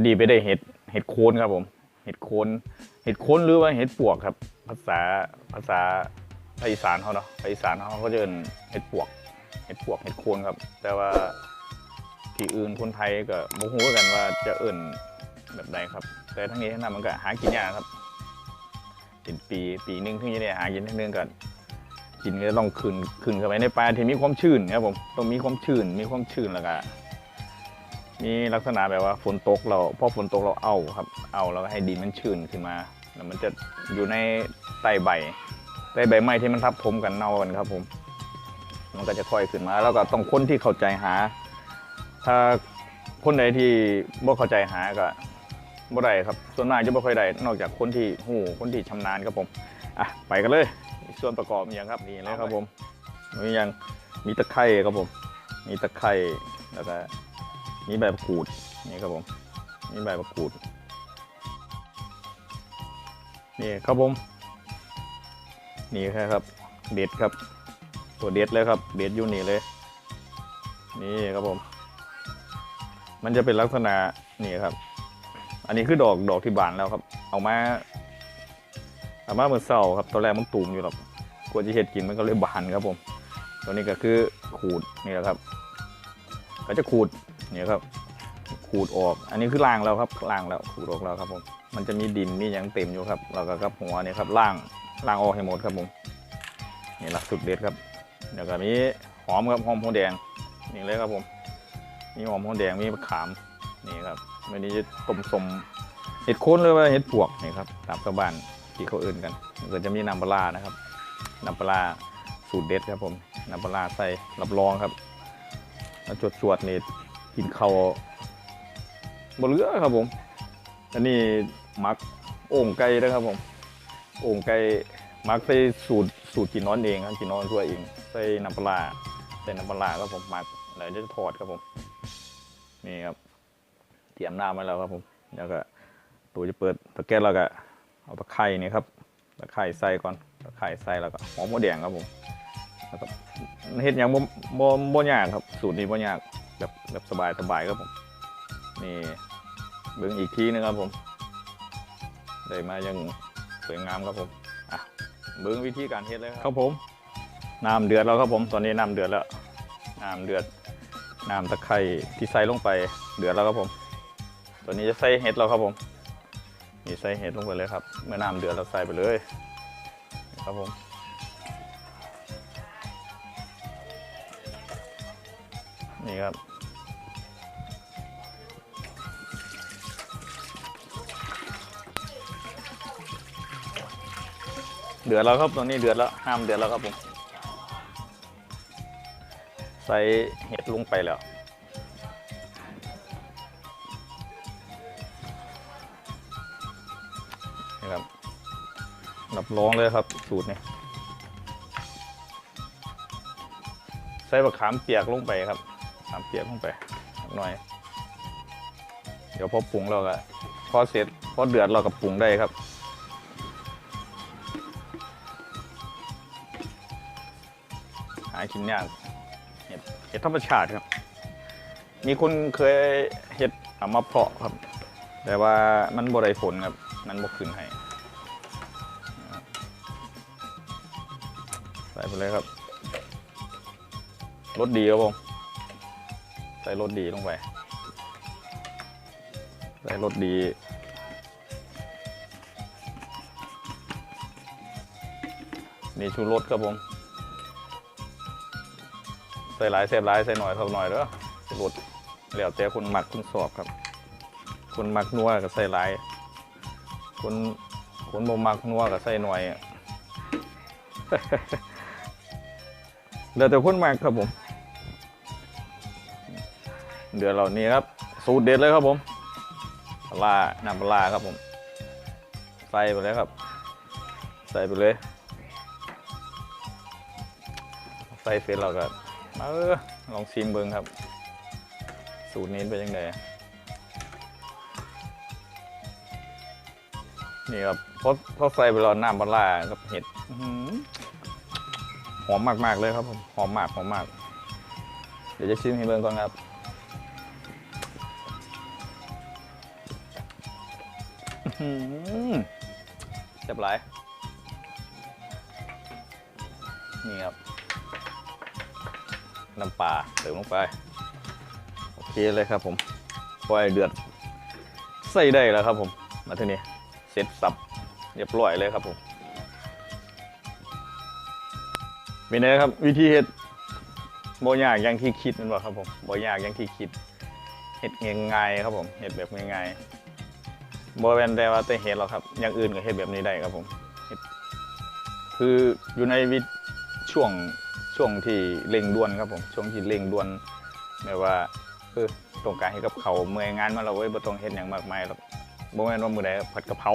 พอดีไปได้เห็ดเห็ดโคนครับผมเห็ดโคนเห็ดโคนหรือว่าเห็ดปวกครับ ภาษาภาษาภาคอีสานเขาเนาะภาคอีสานเขาก็จะเอิ้นเห็ดปวกเห็ดปวกเห็ดโคนครับ แต่ว่าที่อื่นคนไทยก็บ่ฮู้กันว่าจะเอิ้นแบบใดครับ แต่ทั้งนี้ทั้งนั้นมันก็หากินยากครับเป็นปีปีหนึงถึงจะได้หากินทั้งนึงกันกินก็ต้องขึ้นขึ้นเข้าไปในป่าที่มีความชื้นครับผมต้องมีความชื้นมีความชื้นแล้วก็ มีลักษณะแบบว่าฝนตกเราพอฝนตกเราเอาครับ เอาแล้วก็ให้ดินมันชื้นขึ้นมา แล้วมันจะอยู่ในใต้ใบใต้ใบไม้ที่มันทับถมกันเน่ากันครับ ผม มันก็จะค่อยขึ้นมา แล้วก็ต้องคนที่เข้าใจหา ถ้าคนใดที่บ่เข้าใจหาก็บ่ได้ครับ ส่วนมากจะบ่ค่อยได้นอกจากคนที่หู้คนที่ชำนาญครับผมอะไปกันเลย ส่วนประกอบมีอย่างครับนี่เลยครับผมมีอย่างมีตะไคร่ครับผม มีตะไคร่แล้วก็ มีใบมะกรูดนี่ครับผมมีใบมะกรูดนี่ครับผมนี่แค่ครับ เด็ดครับ ตัวเด็ดเลยครับ เด็ดอยู่นี่เลย นี่ครับผม มันจะเป็นลักษณะนี่ครับ อันนี้คือดอกดอกที่บานแล้วครับ เอามาเอามาเมื่อเช้าครับตอนแรกมันตูมอยู่หรอกกลัวจะเห็ดกินมันก็เลยบานครับผม ตัวนี้ก็คือขูดนี่แหละครับ ก็จะขูด นี่ครับขูดออก อันนี้คือล่างแล้วครับล่างแล้วขูดออกแล้วครับผมมันจะมีดินมีอย่างเต็มอยู่ครับแล้วก็กับหัวนี่ครับล่างล่างออกให้หมดครับผมนี่หลักสุดเด็ดครับเดี๋ยวก็มีหอมครับหอมหัวแดงนี่เลยครับผมมีหอมหัวแดงมีมะขามนี่ครับวันนี้จะต้มสมเห็ดโคนหรือว่าเห็ดปวกนี่ครับตามชาวบ้านที่เขาเอื่นกันก็จะมีน้ำปลานะครับน้ำปลาสูตรเด็ดครับผมน้ำปลาใส่รับรองครับแล้วจวดจวดๆนี่ กินเขาบนเรือครับผม อันนี้มักโอ่งไก่นะครับผม โอ่งไก่มักใส่สูตรสูตรกินนอนเองครับกินนอนทั่วเอง ใส่น้ำปลาใส่น้ำปลาร้าครับผมมักแล้วจะทอดครับผม นี่ครับ เตรียมน้ำไว้แล้วครับผม แล้วก็ตัวจะเปิดตะแกรงแล้วก็เอาตะไคร่นี่ครับตะไคร่ใส่ก่อนตะไคร่ใส่แล้วก็หอมหัวแดงครับผมแล้วก็เฮ็ดอย่างบ่บ่บ่ยากครับ สูตรนี้บ่ยาก แบบแบบสบายสบายครับผมนี่เบิ่งอีกทีนึงครับผมได้มาอยังสวยงามครับผมอะเบิ่งวิธีการเฮ็ดเลยครับครับผมน้ำเดือดแล้วครับผมตอนนี้น้ำเดือดแล้วน้ำเดือดน้ำตะไคร่ที่ใส่ลงไปเดือดแล้วครับผมตัวนี้จะใส่เห็ดแล้วครับผมนี่ใส่เห็ดลงไปเลยครับ เมื่อน้ำเดือดเราใส่ไปเลยนี่ครับผม นี่ครับ เดือดแล้วครับตอนนี้เดือดแล้วห้ามเดือดแล้วครับผม ใส่เห็ดลงไปแล้วนี่ครับรับรองเลยครับ สูตรนี้ใส่บะขามเปียกลงไปครับ ขามเปียกลงไปหน่อย เดี๋ยวพอปรุงเราก็พอเสร็จพอเดือดเราก็ปรุงได้ครับหากินยากเห็ดเห็ดธรรมชาติครับ มีคนเคยเห็ดเอามาเพาะครับ แต่ว่ามันบ่ได้ผลครับ มันบ่ขึ้นให้ใส่ไปเลยครับรสดีครับผม ส่รสดีลงไป ใส่รสดีนี่ชูรสครับผม ใส่หลายเสียบหลายใส่หน่อยเท่าหน่อยเด้อรสแล้วแต่คนหมักคนสอบครับคนมักนัวก็ใส่หลายคนคนบ่มักนัวก็ใส่หน่อยอะแล้วแต่คนมักครับผม เดือดเหล่านี้ครับ สูตรเด็ดเลยครับผมปลาน้ำปลาครับผม ใส่ไปเลยครับ ใส่ไปเลย ใส่เสร็จเราก็เออลองชิมเบิ้งครับ สูตรนี้เป็นยังไงนี่ครับพอพอใส่ไปแล้วน้ำปลาร้ากับเห็ดอื้อหือมมากๆเลยครับผมหอมมากหอมมาก เดี๋ยวจะชิมให้เบิ่งก่อนครับ หือเรียบร้อยนี่ครับ น้ำปลาเติมลงไป โอเคเลยครับผมปล่อยเดือด ใส่ได้แล้วครับผม มาทีนี้เสร็จสับเรียบร้อยเลยครับผมเป็นไงครับ วิธีเฮ็ดบ่ยากอย่างที่คิดนั่นบ่ครับผมบ่ยากอย่างที่คิดเฮ็ดง่ายๆครับผมเฮ็ดแบบง่ายๆ บ่แม่นแต่ว่าแต่เฮ็ดหรอกครับ อย่างอื่นก็เฮ็ดแบบนี้ได้ครับผมคืออยู่ในวิช่วงช่วงที่เร่งด่วนครับผมช่วงที่เร่งด่วนแบบว่าเออต้องการให้กับเขาเมื่อยงานมาแล้วเว้บ่ต้องเฮ็ดหยังมากมายหรอกบ่แม่นว่ามื้อใดผัดกะเพรา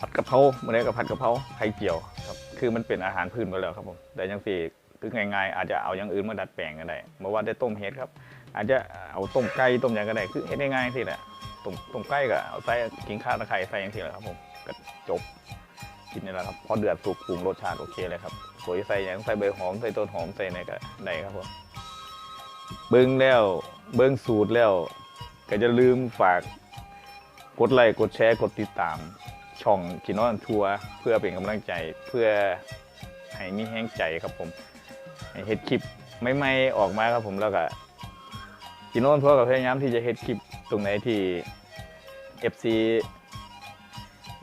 ผัดกะเพรามื้อใดก็ผัดกะเพราไข่เจียวครับคือมันเป็นอาหารพื้นไปแล้วครับผมแต่จังซี่คือง่ายๆ อาจจะเอาอย่างอื่นมาดัดแปลงก็ได้บ่ว่าได้ต้มเห็ดครับ อาจจะเอาต้มไก่ต้มหยังก็ได้คือเฮ็ดง่ายๆสิแหละ ต้มต้มไก่ก็เอาใส่กินข้าวตะไคร้ใส่อย่างที่แหละครับผมก็จบกินนี่แหละครับพอเดือดสุกปรุงรสชาติโอเคเลยครับสวยใส่ยังใส่ใบหอมใส่ต้นหอมใส่ไหนก็ได้ครับผมเบิ้งแล้วเบิ้งสูตรแล้ว ก็จะลืมฝากกดไลค์กดแชร์กดติดตาม ช่องกินนอนทัวร์เพื่อเป็นกำลังใจเพื่อให้มีแห้งใจครับผมให้เฮ็ดคลิปใหม่ๆออกมาครับผมแล้วก็ กินโน่นทั่วกับพยายามที่จะเฮ็ดคลิปตรงไหนที่ FC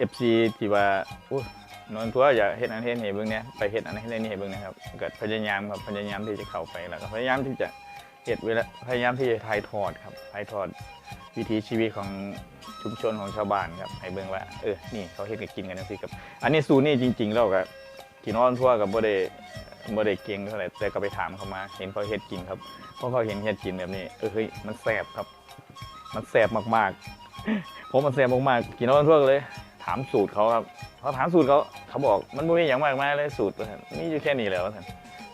FC ที่ว่าอุ้นอนทั่วอยากเฮ็ดอันเฮ็ดนี่เบิ่งเนี่ยไปเฮ็ดอันเฮ็ดนี่ให้เบิ่งนะครับเก็พยายามครับพยายามที่จะเข้าไปแล้วก็พยายามที่จะเฮ็ดเวลาพยายามที่จะถ่ายทอดครับถ่ายทอดวิถีชีวิตของชุมชนของชาวบ้านครับให้เบิ่งว่าเออนี่เขาเฮ็ดกันกินกันจังซี่ครับ อันนี้สูนี่จริงๆแล้วก็กินนอนทั่วกับบ่ได้ บ่ได้เก่งเท่าไหร่แต่ก็ไปถามเขามา เห็นเขาเฮ็ดกินครับเพราะพอเห็นเฮ็ดกินแบบนี้เออเฮ้ยมันแสบครับ มันแสบมากๆผมมันแสบมากๆกินแล้วทั่วเลย ถามสูตรเขาครับเขาถามสูตรเขาเขาบอกมันไม่มีอย่างมากมายเลยสูตรนมีอยู่แค่นี้แล้วท่าน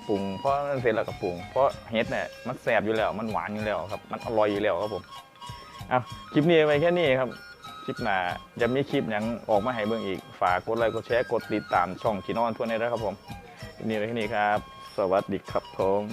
ปรุงเพราะมันเสร็จแล้วก็ปรุงเพราะเฮ็ดเนี่ยมันแสบอยู่แล้วมันหวานอยู่แล้วครับ มันอร่อยอยู่แล้วครับผมเอาคลิปนี้ไปแค่นี้ครับคลิปหน้าจะมีคลิปยังออกมาให้เบิ่งอีกฝากกดไลค์กดแชร์กดติดตามช่องกินนอนทั่วนี้ด้วยครับผม นี่เลยที่นี่ครับ สวัสดีครับผม